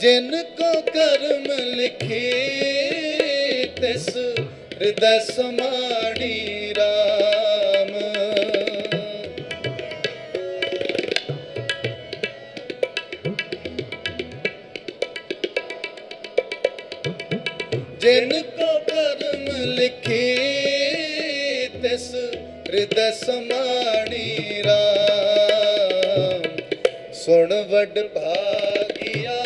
ਜਿਨ ਕੋ ਕਰਮ ਲਿਖੇ, ਤਿਸ ਹਿਰਦੈ ਸਮਾਣੀ ਰਾਮ। ਜਿਨ ਕੋ ਕਰਮ ਲਿਖੇ, ਤਿਸ ਹਿਰਦੈ ਸਮਾਣੀ ਰਾਮ। ਸੁਣ ਵਡ ਭਾਗਿਆ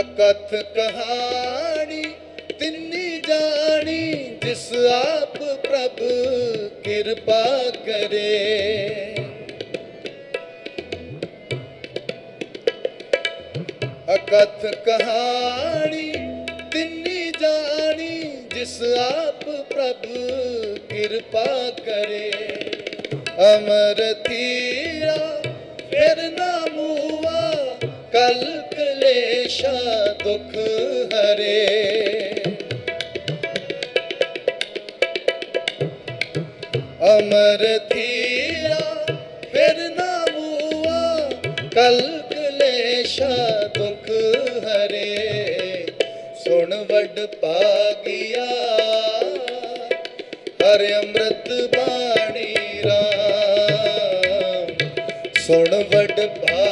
ਅਕਥ ਕਹਾਣੀ, ਤਿੰਨੀ ਜਾਣੀ, ਜਿਸ ਆਪ ਪ੍ਰਭ ਕਿਰਪਾ ਕਰੇ। ਅਕਥ ਕਹਾਣੀ, ਤਿੰਨੀ ਜਾਣੀ, ਜਿਸ ਆਪ ਪ੍ਰਭ ਕਿਰਪਾ ਕਰੇ। ਅਮਰ ਥੀਰਾ ਫਿਰ ਨਾ ਮੂਆ ਕਲ ਕਲੇਸ਼ਾ ਦੁਖ ਹਰੇ। ਅਮਰ ਥੀਰਾ ਫਿਰ ਨਾ ਮੂਆ ਕਲ ਕਲੇਸ਼ਾ ਦੁਖ ਹਰੇ। ਸੁਣ ਵਡ ਪਾਗਿਆ ਹਰ ਅੰਮ੍ਰਿਤ ਬਾਣੀ ਰਾਮ। ਸੁਣ ਵਡ ਭਾਗਿਆ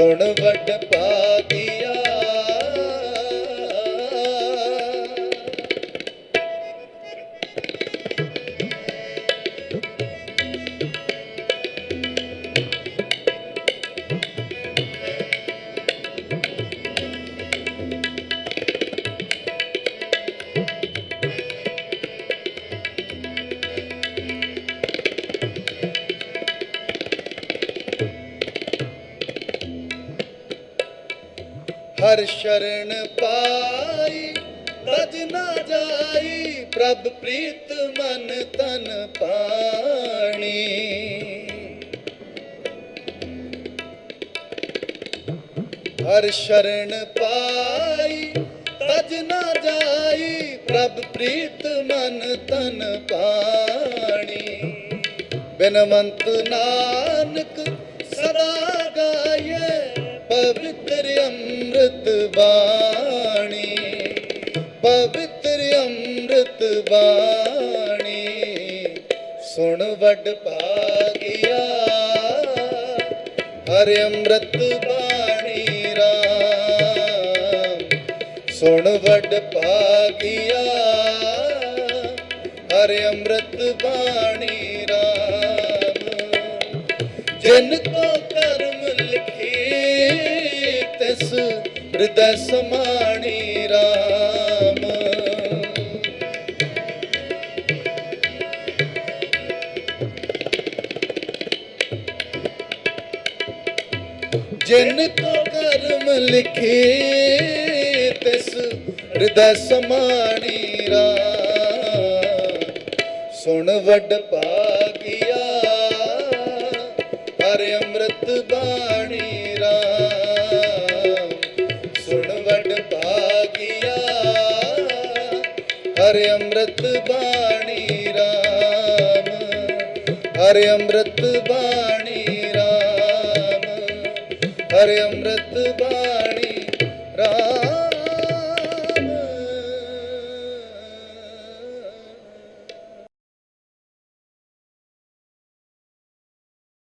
ਸੁਣ ਵਡ ਭਾਗਿਆ ਹਰ ਸ਼ਰਨ ਪਾਈ ਤਜ ਨਾ ਜਾਈ, ਪ੍ਰਭ ਪ੍ਰੀਤ ਮਨ ਤਨ ਪਾਣੀ। ਹਰ ਸ਼ਰਨ ਪਾਈ ਤਜ ਨਾ ਜਾਈ, ਪ੍ਰਭ ਪ੍ਰੀਤ ਮਨ ਤਨ ਪਾਣੀ। ਬਿਨਵੰਤ ਨਾਨਕ ਸਦਾ ਗਾ ਬਾਣੀ, ਪਵਿੱਤਰ ਅੰਮ੍ਰਿਤ ਬਾਣੀ। ਸੁਣ ਵਡ ਭਾਗਿਆ, ਹਰ ਅੰਮ੍ਰਿਤ ਬਾਣੀ ਰਾਮ। ਸੁਣ ਵਡ ਭਾਗਿਆ, ਹਰ ਅੰਮ੍ਰਿਤ ਬਾਣੀ ਰਾਮ। ਜਿਨ ਕੋ ਕਰਮ ਹਿਰਦੈ ਸਮਾਣੀ ਰਾਮ। ਜਿਨ ਕੋ ਕਰਮ ਲਿਖੇ ਤਿਸ ਹਿਰਦੈ ਸਮਾਣੀ ਰਾਮ। ਸੁਣ ਵੱਡ ਪਾ ਹਰ ਅੰਮ੍ਰਿਤ ਬਾਣੀ ਰਾਮ ਹਰ ਅੰਮ੍ਰਿਤ ਬਾਣੀ ਰਾਮ ਹਰ ਅੰਮ੍ਰਿਤ ਬਾਣੀ